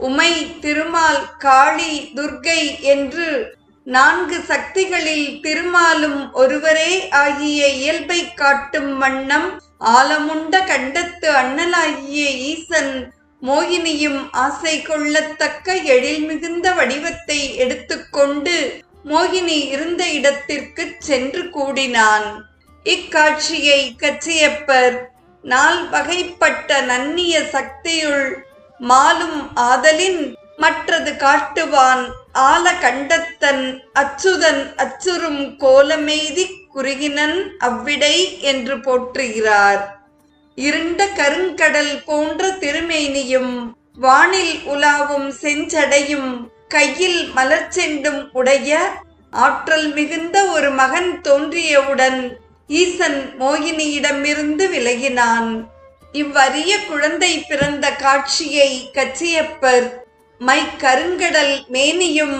உமை திருமால் காளி துர்க்கை என்று நான்கு சக்திகளில் திருமாலும் ஒருவரே ஆகிய இயல்பை காட்டும் வண்ணம் ஆலமுண்ட கண்டத்து அண்ணலாகிய ஈசன் மோகினியும் ஆசை கொள்ளத்தக்க எழில் மிகுந்த வடிவத்தை எடுத்துக்கொண்டு மோகினி இருந்த இடத்திற்கு சென்று கூடினான். இக்காட்சியை கச்சியப்பர் நால் வகைப்பட்ட நன்னிய சக்தியுள் மாலும் ஆதலின் மற்றது காட்டுவான். ஆல கண்டத்தன் அச்சுதன் அச்சுறும் கோலமெய்தி குறுகினன் அவ்விடை என்று போற்றுகிறார். இருண்ட கருங்கடல் போன்ற திருமேனியும் வானில் உலாவும் செஞ்சடையும் கையில் மலர்ச்செண்டும் உடைய ஆற்றல் மிகுந்த ஒரு மகன் தோன்றியவுடன் ஈசன் மோகினியிடமிருந்து விலகினான். இவ்வரிய குழந்தை பிறந்த காட்சியை கச்சியப்பர் மை கருங்கடல் மேனியும்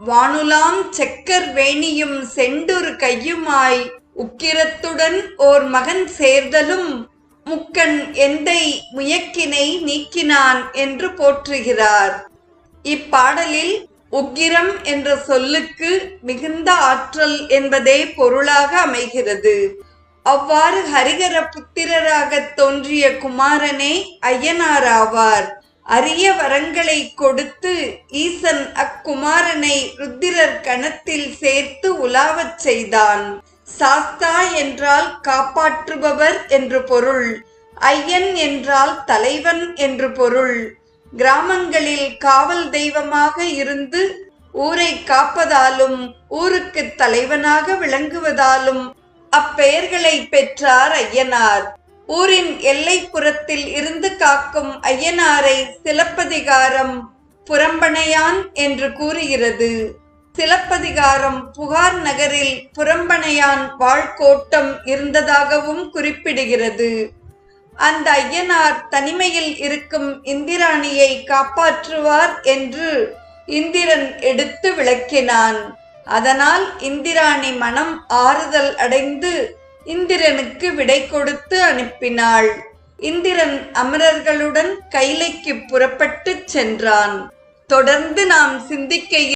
வானுலாம் செக்கர் வேணியும் செண்டுரு கையுமாய் உக்கிரத்துடன் ஓர் மகன் சேர்தலும் முக்கண் எந்தை முயக்கினை நீக்கினான் என்று போற்றுகிறார். இப்பாடலில் உக்கிரம் என்ற சொல்லுக்கு மிகுந்த ஆற்றல் என்பதே பொருளாக அமைகிறது. அவ்வாறு ஹரிகர புத்திரராக தோன்றிய குமாரனே ஐயனாராவார் அரிய வரங்களை கொடுத்து ஈசன் அக்குமாரனை ருத்திரர் கணத்தில் சேர்த்து உலாவச் செய்தான். சாஸ்தா என்றால் காப்பாற்றுபவர் என்று பொருள் ஐயன் என்றால் தலைவன் என்று பொருள். கிராமங்களில் காவல் தெய்வமாக இருந்து ஊரை காப்பதாலும் ஊருக்கு தலைவனாக விளங்குவதாலும் அப்பெயர்களை பெற்றார் ஐயனார். ஊரின் எல்லைப்புறத்தில் இருந்து காக்கும் ஐயனாரை சிலப்பதிகாரம் புறம்பனையான் என்று கூறுகிறது. சிலப்பதிகாரம் புகார் நகரில் புறம்பனையான் வாழ்கோட்டம் இருந்ததாகவும் குறிப்பிடுகிறது. அந்த ஐயனார் தனிமையில் இருக்கும் இந்திராணியை காப்பாற்றுவார் என்று இந்திரன் எடுத்து விளக்கினான். அதனால் இந்திராணி மனம் ஆறுதல் அடைந்து இந்திரனுக்கு விடை கொடுத்து அனுப்பினாள். இந்திரன் அமரர்களுடன் கைலைக்கு புறப்பட்டுச் சென்றான். தொடர்ந்து நாம் சிந்திக்க